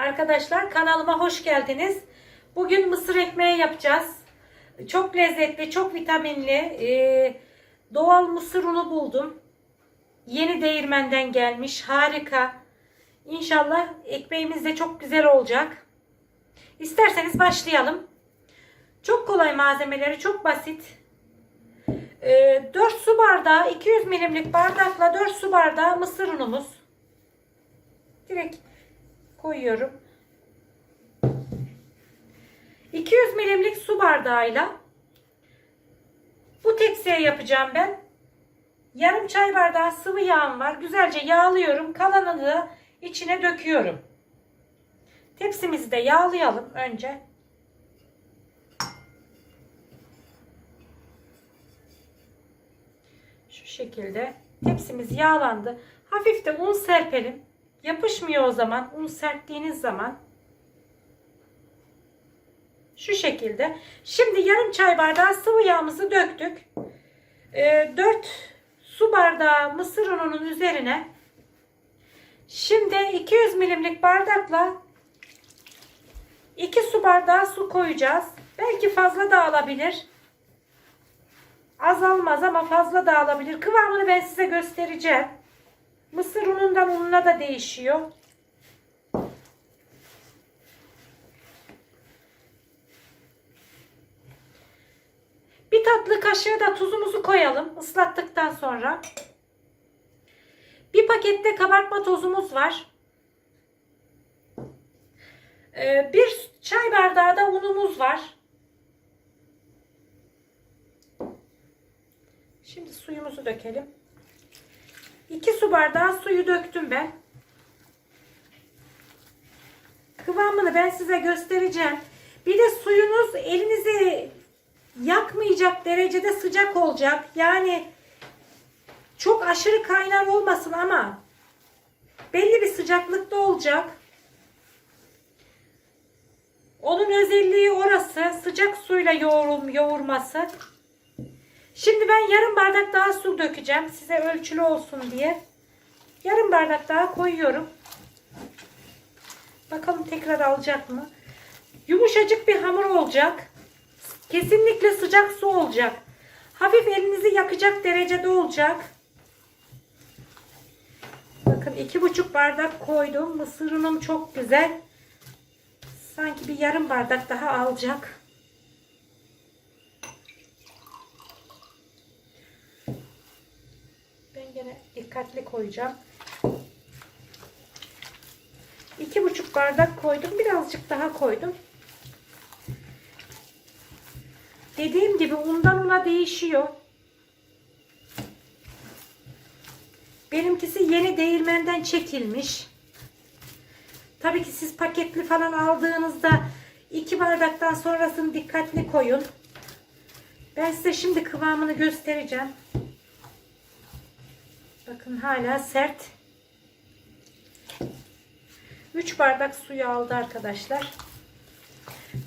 Arkadaşlar kanalıma hoş geldiniz. Bugün mısır ekmeği yapacağız. Çok lezzetli, çok vitaminli. e, doğal mısır unu buldum. Yeni değirmenden gelmiş. Harika. İnşallah ekmeğimiz de çok güzel olacak. İsterseniz başlayalım. Çok kolay malzemeleri, çok basit. E, 4 su bardağı, 200 milimlik bardakla 4 su bardağı mısır unumuz. Direkt koyuyorum. 200 milimlik su bardağıyla bu tepsiye yapacağım ben. Yarım çay bardağı sıvı yağım var. Güzelce yağlıyorum. Kalanını da içine döküyorum. Tepsimizi de yağlayalım önce. Şu şekilde tepsimiz yağlandı. Hafif de un serpelim. Yapışmıyor o zaman. Un serptiğiniz zaman. Şu şekilde. Şimdi yarım çay bardağı sıvı yağımızı döktük. Ee, 4 su bardağı mısır ununun üzerine şimdi 200 milimlik bardakla 2 su bardağı su koyacağız. Belki fazla da alabilir. Azalmaz ama fazla da alabilir. Kıvamını ben size göstereceğim. Mısır unundan ununa da değişiyor. Bir tatlı kaşığı da tuzumuzu koyalım ıslattıktan sonra. Bir pakette kabartma tozumuz var. Ee, bir çay bardağı da unumuz var. Şimdi suyumuzu dökelim. 2 su bardağı suyu döktüm ben. Kıvamını ben size göstereceğim. Bir de suyunuz elinizi yakmayacak derecede sıcak olacak. Yani çok aşırı kaynar olmasın ama belli bir sıcaklıkta olacak. Onun özelliği orası. Sıcak suyla yoğurum, yoğurması. Şimdi ben yarım bardak daha su dökeceğim. Size ölçülü olsun diye. Yarım bardak daha koyuyorum. Bakalım tekrar alacak mı? Yumuşacık bir hamur olacak. Kesinlikle sıcak su olacak. Hafif elinizi yakacak derecede olacak. Bakın iki buçuk bardak koydum. Mısır unum çok güzel. Sanki bir yarım bardak daha alacak. Ben gene dikkatli koyacağım. İki buçuk bardak koydum. Birazcık daha koydum. Dediğim gibi undan una değişiyor. Benimkisi yeni değirmenden çekilmiş. Tabii ki siz paketli falan aldığınızda iki bardaktan sonrasını dikkatli koyun. Ben size şimdi kıvamını göstereceğim. Bakın hala sert. 3 bardak suyu aldı arkadaşlar.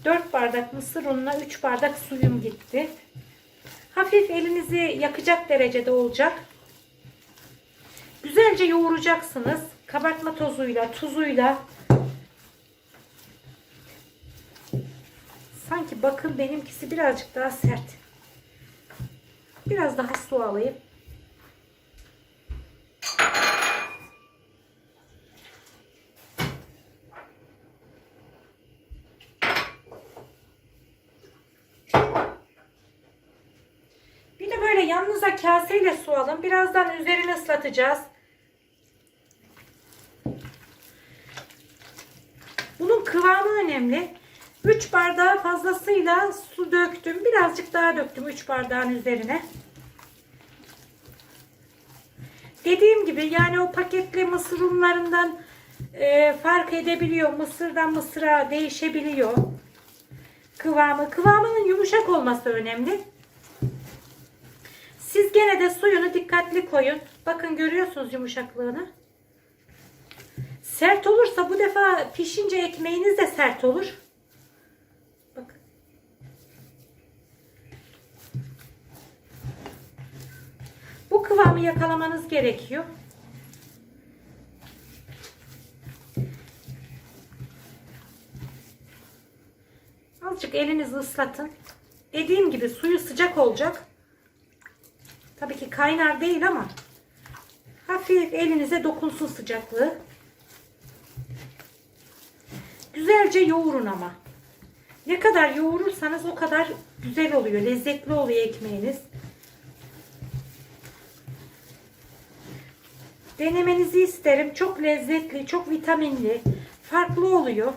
4 bardak mısır ununa 3 bardak suyum gitti. Hafif elinizi yakacak derecede olacak. Güzelce yoğuracaksınız. Kabartma tozuyla, tuzuyla. Sanki bakın benimkisi birazcık daha sert. Biraz daha su alayım. Bir de böyle yanınıza kaseyle su alın. Birazdan üzerini ıslatacağız. Bunun kıvamı önemli. 3 bardağı fazlasıyla su döktüm. Birazcık daha döktüm 3 bardağın üzerine. Dediğim gibi yani o paketli mısır unlarından e, fark edebiliyor. Mısırdan mısıra değişebiliyor. Kıvamı. Kıvamının yumuşak olması önemli. Gene de suyunu dikkatli koyun. Bakın görüyorsunuz yumuşaklığını. Sert olursa bu defa pişince ekmeğiniz de sert olur. Bu kıvamı yakalamanız gerekiyor. Azıcık elinizi ıslatın. Dediğim gibi suyu sıcak olacak. Tabii ki kaynar değil ama hafif elinize dokunsun sıcaklığı. Güzelce yoğurun ama. Ne kadar yoğurursanız o kadar güzel oluyor. Lezzetli oluyor ekmeğiniz. Denemenizi isterim. Çok lezzetli, çok vitaminli. Farklı oluyor.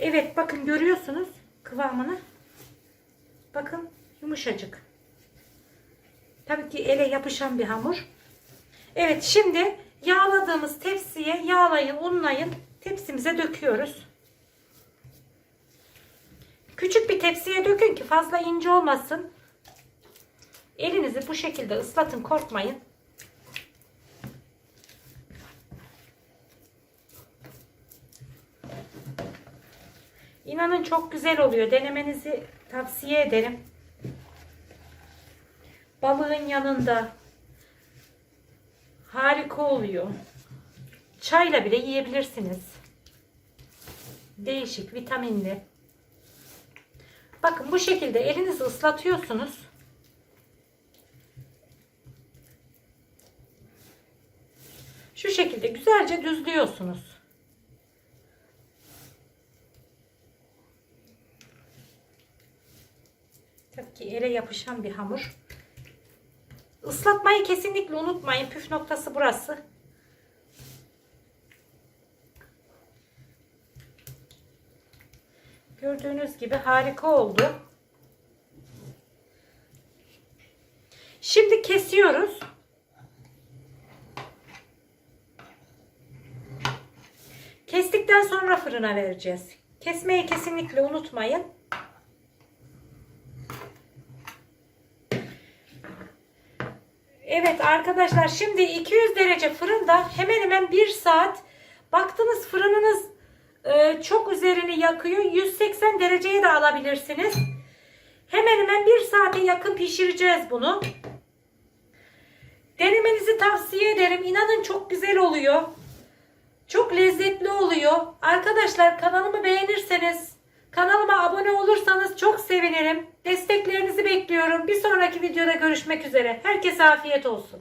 Evet bakın görüyorsunuz kıvamını. Bakın yumuşacık. Tabii ki ele yapışan bir hamur. Evet şimdi yağladığımız tepsiye yağlayın, unlayın. Tepsimize döküyoruz. Küçük bir tepsiye dökün ki fazla ince olmasın. Elinizi bu şekilde ıslatın korkmayın. İnanın çok güzel oluyor. Denemenizi tavsiye ederim. Balığın yanında harika oluyor. Çayla bile yiyebilirsiniz. Değişik, vitaminli. Bakın bu şekilde elinizi ıslatıyorsunuz. Şu şekilde güzelce düzlüyorsunuz. Tabii ki ele yapışan bir hamur. Islatmayı kesinlikle unutmayın. Püf noktası burası. Gördüğünüz gibi harika oldu. Şimdi kesiyoruz. Kestikten sonra fırına vereceğiz. Kesmeyi kesinlikle unutmayın. Evet arkadaşlar şimdi 200 derece fırında hemen hemen 1 saat baktınız fırınınız e, çok üzerini yakıyor 180 dereceye de alabilirsiniz. Hemen hemen 1 saate yakın pişireceğiz bunu. Denemenizi tavsiye ederim. İnanın çok güzel oluyor. Çok lezzetli oluyor. Arkadaşlar kanalımı beğenirseniz Kanalıma abone olursanız çok sevinirim. Desteklerinizi bekliyorum. Bir sonraki videoda görüşmek üzere. Herkese afiyet olsun.